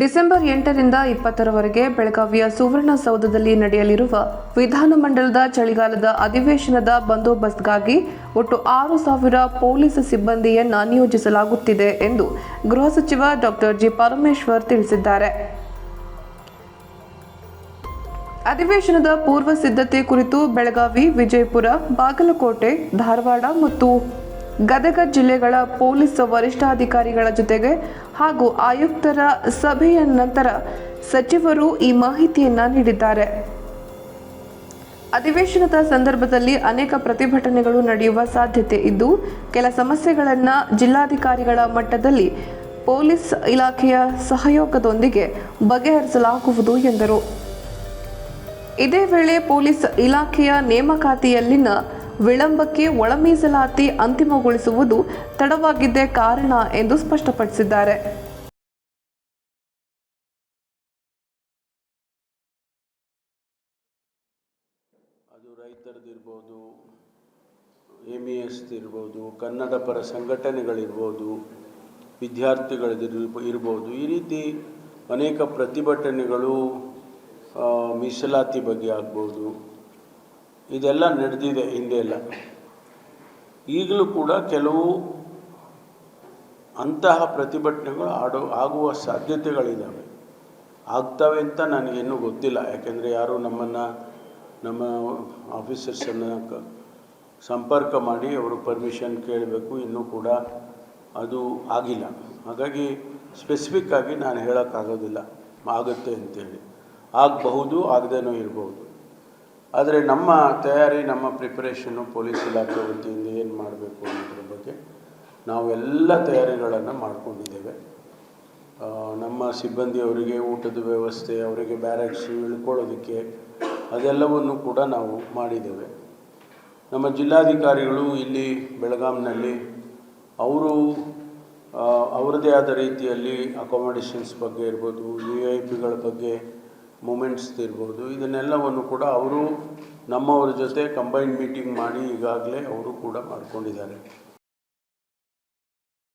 December ಎಂಟರಿಂದ ಇಪ್ಪತ್ತರವರೆಗೆ ಬೆಳಗಾವಿಯ ಸುವರ್ಣಸೌಧದಲ್ಲಿ ನಡೆಯಲಿರುವ ವಿಧಾನಮಂಡಲದ ಚಳಿಗಾಲದ ಅಧಿವೇಶನದ ಬಂದೋಬಸ್ತ್ಗಾಗಿ ಒಟ್ಟು ಆರು ಸಾವಿರ ಪೊಲೀಸ್ ಸಿಬ್ಬಂದಿಯನ್ನು ನಿಯೋಜಿಸಲಾಗುತ್ತಿದೆ ಎಂದು ಗೃಹ ಸಚಿವ ಡಾಕ್ಟರ್ ಜಿ ಪರಮೇಶ್ವರ್ ತಿಳಿಸಿದ್ದಾರೆ. ಅಧಿವೇಶನದ ಪೂರ್ವ ಸಿದ್ಧತೆ ಕುರಿತು ಬೆಳಗಾವಿ, ವಿಜಯಪುರ, ಬಾಗಲಕೋಟೆ, ಧಾರವಾಡ ಮತ್ತು ಗದಗ ಜಿಲ್ಲೆಗಳ ಪೊಲೀಸ್ ವರಿಷ್ಠಾಧಿಕಾರಿಗಳ ಜೊತೆಗೆ ಹಾಗೂ ಆಯುಕ್ತರ ಸಭೆಯ ನಂತರ ಸಚಿವರು ಈ ಮಾಹಿತಿಯನ್ನ ನೀಡಿದ್ದಾರೆ. ಅಧಿವೇಶನದ ಸಂದರ್ಭದಲ್ಲಿ ಅನೇಕ ಪ್ರತಿಭಟನೆಗಳು ನಡೆಯುವ ಸಾಧ್ಯತೆ ಇದ್ದು, ಕೆಲ ಸಮಸ್ಯೆಗಳನ್ನು ಜಿಲ್ಲಾಧಿಕಾರಿಗಳ ಮಟ್ಟದಲ್ಲಿ ಪೊಲೀಸ್ ಇಲಾಖೆಯ ಸಹಯೋಗದೊಂದಿಗೆ ಬಗೆಹರಿಸಲಾಗುವುದು ಎಂದರು. ಇದೇ ವೇಳೆ ಪೊಲೀಸ್ ಇಲಾಖೆಯ ನೇಮಕಾತಿಯಲ್ಲಿನ ವಿಳಂಬಕ್ಕೆ ಒಳ ಮೀಸಲಾತಿ ಅಂತಿಮಗೊಳಿಸುವುದು ತಡವಾಗಿದ್ದೇ ಕಾರಣ ಎಂದು ಸ್ಪಷ್ಟಪಡಿಸಿದ್ದಾರೆ. ಅದು ರೈತರದಿರ್ಬೋದು ಎಂ ಇ ಎಸ್ ಇರ್ಬೋದು ಕನ್ನಡ ಪರ ಸಂಘಟನೆಗಳಿರ್ಬೋದು ವಿದ್ಯಾರ್ಥಿಗಳದಿರ್ ಇರ್ಬೋದು ಈ ರೀತಿ ಅನೇಕ ಪ್ರತಿಭಟನೆಗಳು ಮೀಸಲಾತಿ ಬಗ್ಗೆ ಆಗ್ಬೋದು. ಇದೆಲ್ಲ ನಡೆದಿದೆ ಹಿಂದೆ ಎಲ್ಲ. ಈಗಲೂ ಕೂಡ ಕೆಲವು ಅಂತಹ ಪ್ರತಿಭಟನೆಗಳು ಆಡೋ, ಆಗುವ ಸಾಧ್ಯತೆಗಳಿದ್ದಾವೆ ಆಗ್ತವೆ ಅಂತ ನನಗಿನ್ನೂ ಗೊತ್ತಿಲ್ಲ. ಯಾಕೆಂದರೆ ಯಾರು ನಮ್ಮನ್ನು, ನಮ್ಮ ಆಫೀಸರ್ಸನ್ನು ಸಂಪರ್ಕ ಮಾಡಿ ಅವರು ಪರ್ಮಿಷನ್ ಕೇಳಬೇಕು, ಇನ್ನೂ ಕೂಡ ಅದು ಆಗಿಲ್ಲ. ಹಾಗಾಗಿ ಸ್ಪೆಸಿಫಿಕ್ಕಾಗಿ ನಾನು ಹೇಳೋಕ್ಕಾಗೋದಿಲ್ಲ. ಆಗುತ್ತೆ ಅಂತೇಳಿ. ಆಗಬಹುದು, ಆಗದೇನೂ ಇರ್ಬೋದು. ಆದರೆ ನಮ್ಮ ತಯಾರಿ, ನಮ್ಮ ಪ್ರಿಪರೇಷನ್ನು ಪೊಲೀಸ್ ಇಲಾಖೆ ವತಿಯಿಂದ ಏನು ಮಾಡಬೇಕು ಅನ್ನೋದ್ರ ಬಗ್ಗೆ ನಾವೆಲ್ಲ ತಯಾರಿಗಳನ್ನು ಮಾಡಿಕೊಂಡಿದ್ದೇವೆ. ನಮ್ಮ ನಮ್ಮ ಸಿಬ್ಬಂದಿಯವರಿಗೆ ಊಟದ ವ್ಯವಸ್ಥೆ, ಅವರಿಗೆ ಬ್ಯಾರಕ್ಸ್ ಇಳ್ಕೊಳ್ಳೋದಕ್ಕೆ ಅದೆಲ್ಲವನ್ನು ಕೂಡ ನಾವು ಮಾಡಿದ್ದೇವೆ. ನಮ್ಮ ಜಿಲ್ಲಾಧಿಕಾರಿಗಳು ಇಲ್ಲಿ ಬೆಳಗಾಂನಲ್ಲಿ ಅವರು ಅವರದೇ ಆದ ರೀತಿಯಲ್ಲಿ ಅಕೊಮಡೇಷನ್ಸ್ ಬಗ್ಗೆ ಇರ್ಬೋದು ಯು ಐ ಪಿಗಳ ಬಗ್ಗೆ ಮೂಮೆಂಟ್ಸ್ ಇರ್ಬೋದು. ಇದನ್ನೆಲ್ಲವನ್ನು ಕೂಡ ಅವರು ನಮ್ಮವರ ಜೊತೆ ಕಂಬೈನ್ ಮೀಟಿಂಗ್ ಮಾಡಿ ಈಗಾಗಲೇ ಅವರು ಕೂಡ ಮಾಡ್ಕೊಂಡಿದ್ದಾರೆ.